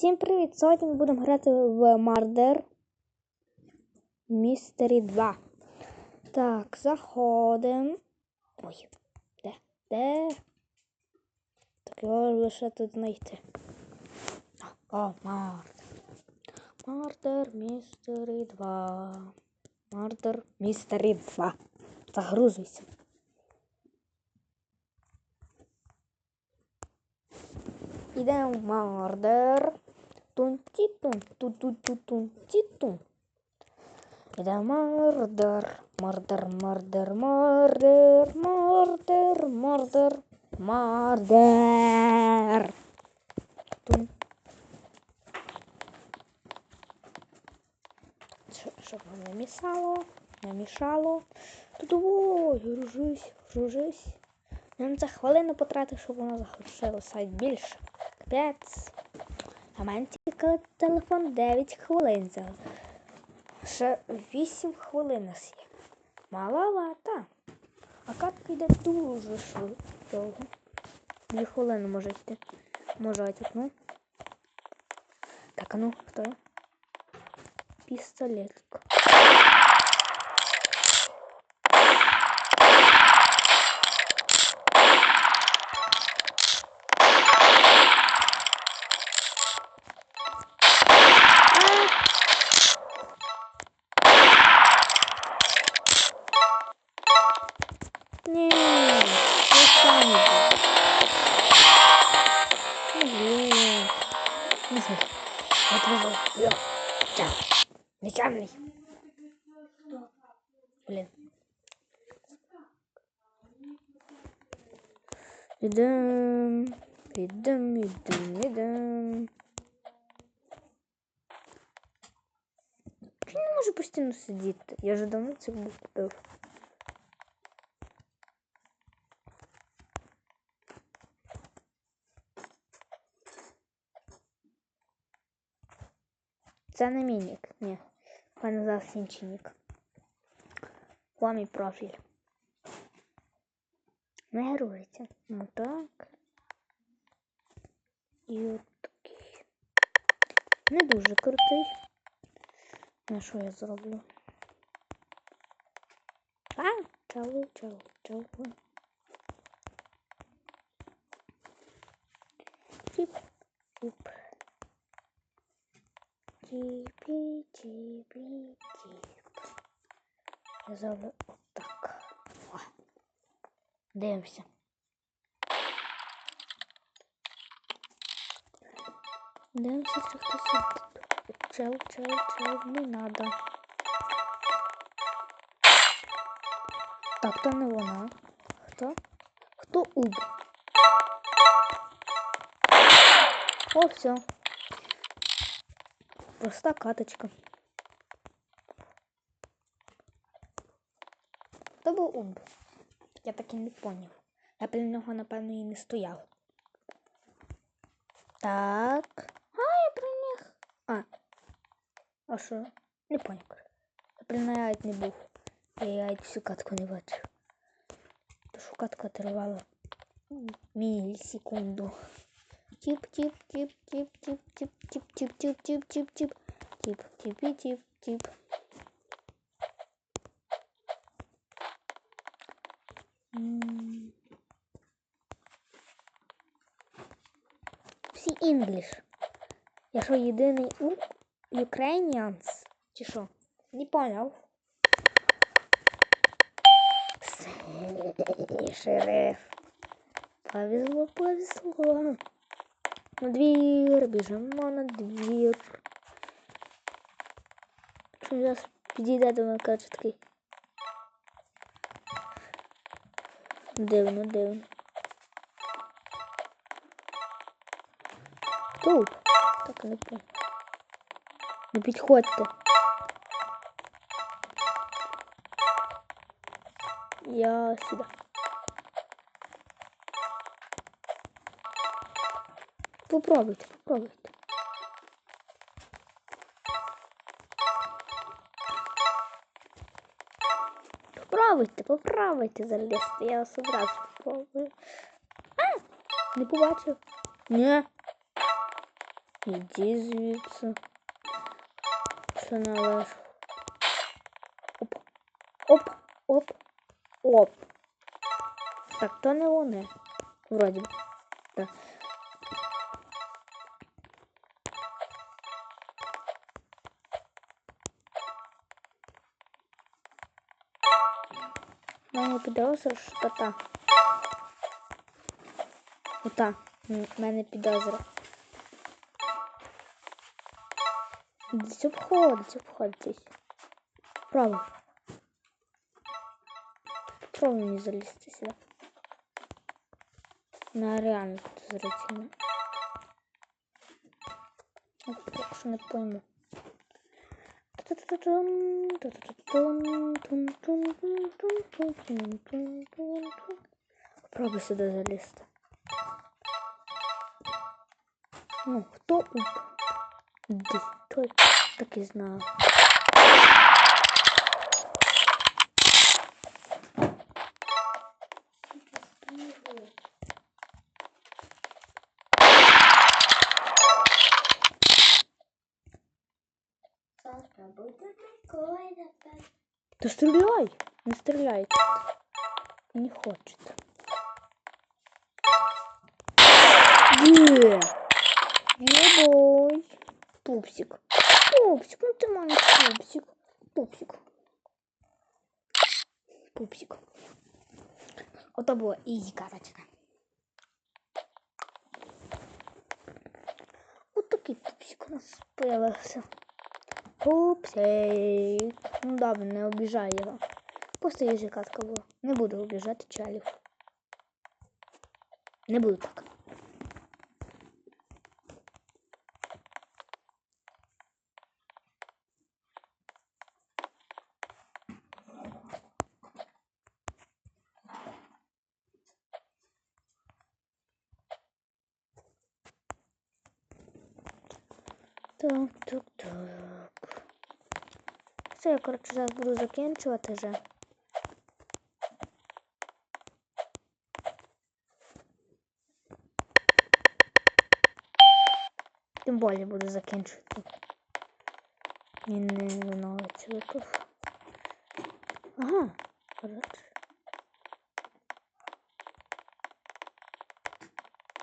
Всім привіт! Сьогодні ми будемо грати в Murder Mystery 2. Так, заходимо. Ой, де? Де? Так його лише тут знайти. О, Murder. Murder Mystery 2. Murder Mystery 2. Загрузуйся. Ідемо в тун титун, тутун тутун титун. Это мордор, мордор, мордор, мордор, мордор, мордор, мордор. Тун. Чтобы он намешало, намішало. Тут о, ружись, ружись. Нам за хвилину потратив, щоб воно захочилося більше. Капець. А мене тільки телефон 9 хвилин взяв. Ще 8 хвилин у нас є. Маловато. А катка йде дуже швидко. довго. Дві хвилини може йти. Може йти, ну. Так, а ну, хто? Пістолетка. Несу. Вот вызов. Лёг. Нечамный. Блин. Идем. Идем, идем, идем. Почему не можу постійно сидіти? Я вже давно цих був купив. інший нік. О, мій профіль. Не герується. Ну так. І от такий. Не дуже крутий. На що я зроблю? А, чалу, чалу, чалу. Чіп, чіп. Тіпі, тіпі, тіп. Я зроблю отак. О. Дивимося. Дивимося, чи хтось. Чел, чел, чел, не надо. Так, то не вона. Хто? Хто уб? О, все. Проста каточка. Хто був уб? Я так і не поняв. Я біля нього, напевно, і не стояв. Так. А, я при них. А. А що? Не поняв. Я при навіть не був. Я навіть всю катку не бачив. То що катка тривала мілісекунду. Тип, тип, тип, тип, тип, тип, тип, тип, тип, тип, тип, тип, тип, типі, тип, тип. М. Всі інгліш. Я що, єдиний у Ukrainians? Чи що? Не поняв. Синій шериф. Повезло, повезло. На двір, біжимо на. Що він зараз підійде до мене, каже такий. Дивно, дивно. Тут. Так, не по. Не підходьте. Я сюди. Попробуйте, попробуйте. Попробуйте, попробуйте залізти. Я вас одразу попробую. А! Не побачив. Ні. Іди звідси. Що належиш? Оп. Оп. Оп. Оп. Так, то не вони. Вроді. Так. Мені підозра, що та. Ота. М, в мене підозра. Десь обходить, обходить. Право. Попробуй мені залізти сюди. На реально подозрительно. Я поки що не пойму. Попробуй сюди залізти. Ну, хто уп? Десь так і знав. Сашка, буде такое тепер. Та стріляй! Не стріляй. Не хочет. Є! Ебой! Пупсик. Пупсик, ну ты маленький пупсик. Пупсик. Пупсик. Ото було ізі карточка. От такий пупсик у нас появився. Пупсик. Ну добре, не обіжай його. Просто ізі катка. Не буду обіжати чалів. Не буду так. Так, так, так. Все, я, коротше, зараз буду закінчувати вже. Тим більше буду закінчувати. Він не виновиться випив. Ага, коротше.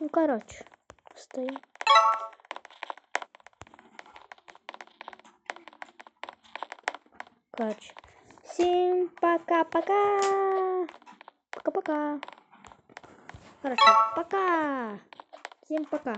Ну, коротше, стоїть. Короче. Всем пока-пока. Пока-пока. Хорошо, пока. Всем пока.